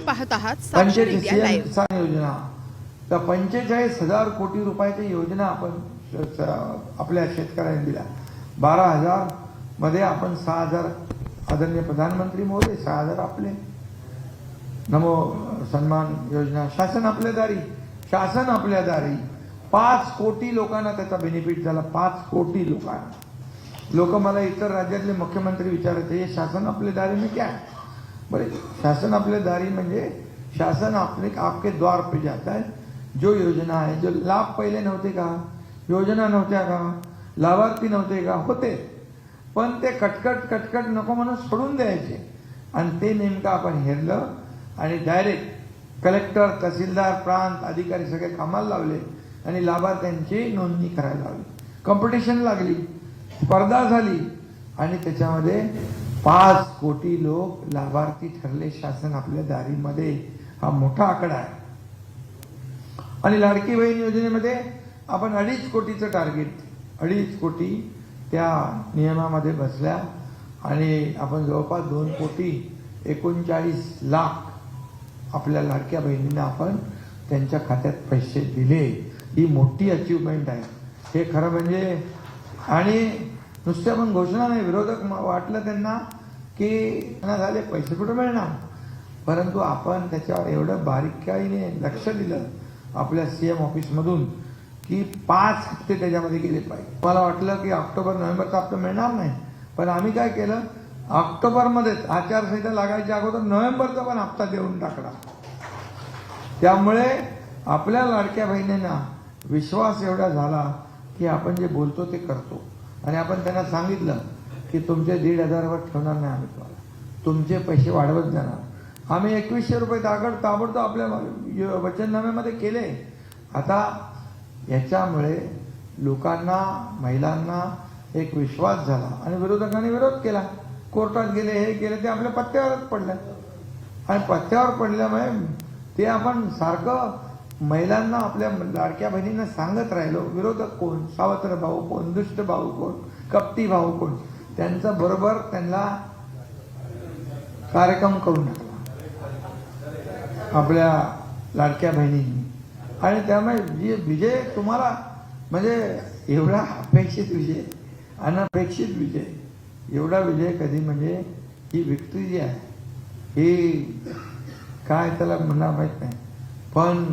आपण पाहत आहात साक्षर इंडिया लाईव्ह किसान योजना. तर पंचेचाळीस हजार कोटी रुपयाच्या योजना आपण आपल्या शेतकऱ्यांना दिल्या. बारा हजारमध्ये आपण सहा हजार आदरणीय प्रधानमंत्री महोदय सहा हजार आपले. नमो सन्मान योजना. शासन आपल्या दारी. शासन आपल्या दारी. पाच कोटी लोकांना त्याचा बेनिफिट झाला. पाच कोटी लोकांना. लोक मला इतर राज्यातले मुख्यमंत्री विचारत हे शासन आपले दारी में क्या? है बरे. शासन आपले दारी म्हणजे शासन आपले आपके द्वार पे जाता है. जो योजना आहे जो लाभ पहिले नव्हते का? योजना नव्हत्या का? लाभार्थी नव्हते का? होते. पण ते कटकट कटकट नको म्हणून सोडून द्यायचे. आणि ते नेमकं आपण हेरलं आणि डायरेक्ट कलेक्टर तहसीलदार प्रांत अधिकारी सगळे कामाला लावले आणि लाभार्थ्यांची नोंदणी करायला लावली. कॉम्पिटिशन लागली. स्पर्धा झाली. आणि त्याच्यामध्ये पाच कोटी लोक लाभार्थी ठरले शासन आपल्या दारीमध्ये. हा मोठा आकडा आहे. आणि लाडकी बहीण योजनेमध्ये आपण अडीच कोटीचं टार्गेट अडीच कोटी त्या नियमामध्ये बसल्या. आणि आपण जवळपास दोन कोटी एकोणचाळीस लाख आपल्या लाडक्या बहिणींना आपण त्यांच्या खात्यात पैसे दिले. ही मोठी अचीवमेंट आहे. हे खरं म्हणजे आणि नुसत्या पण घोषणा नाही विरोधक वाटलं त्यांना की ना झाले पैसे कुठे मिळणार? परंतु आपण त्याच्यावर एवढं बारीकाईने लक्ष दिलं आपल्या सी एम ऑफिसमधून की पाच हप्ते त्याच्यामध्ये गेले पाहिजे. मला वाटलं की ऑक्टोबर नोव्हेंबरचा हप्ता मिळणार नाही. पण आम्ही काय केलं? ऑक्टोबरमध्येच आचारसंहिता लागायच्या अगोदर नोव्हेंबरचा पण हप्ता देऊन टाकला. त्यामुळे आपल्या लाडक्या बहिणींना विश्वास एवढा झाला की आपण जे बोलतो ते करतो. आणि आपण त्यांना सांगितलं की तुमचे दीड हजारावर ठेवणार नाही आम्ही तुम्हाला. तुमचे पैसे वाढवत जाणार. आम्ही एकवीसशे रुपये तागड ताबडतोब आपल्या वचननाम्यामध्ये केले. आता याच्यामुळे लोकांना महिलांना एक विश्वास झाला आणि विरोधकांनी विरोध केला. कोर्टात गेले हे केले ते आपल्या पत्त्यावरच पडलं. आणि पत्त्यावर पडल्यामुळे ते आपण सारखं महिलांना आपल्या लाडक्या बहिणींना सांगत राहिलो विरोधक कोण? सावत्र भाऊ कोण? दुष्ट भाऊ कोण? कपटी भाऊ कोण? त्यांचा बरोबर त्यांना कार्यक्रम करून टाकला. आपल्या लाडक्या बहिणींनी. आणि त्यामुळे जे विजय तुम्हाला म्हणजे एवढा अपेक्षित विजय अनपेक्षित विजय एवढा विजय कधी म्हणजे ही विक्ट्री जी आहे ही काय त्याला म्हणा माहीत नाही. पण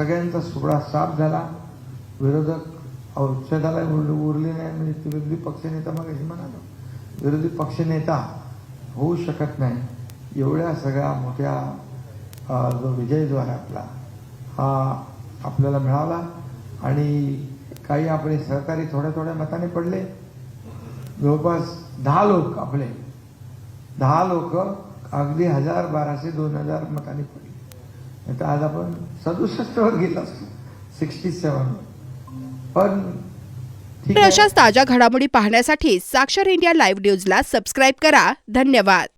सगळ्यांचा सुगडा साफ झाला. विरोधक औषधाला उरली उरले नाही म्हणजे विरोधी पक्षनेता मग म्हणालो. विरोधी पक्षनेता होऊ शकत नाही. एवढ्या सगळ्या मोठ्या जो विजय जो आहे आपला हा आपल्याला मिळाला. आणि काही आपले सहकारी थोड्या थोड्या मताने पडले. जवळपास दहा लोक आपले दहा लोक अगदी हजार बाराशे दोन हजार मताने पडले. तर आज आपण सदुसष्टवर गेलो असतो. सिक्स्टी सेवन पण अशाच ताज्या घडामोडी पाहण्यासाठी साक्षर इंडिया लाईव्ह न्यूजला सबस्क्राईब करा. धन्यवाद.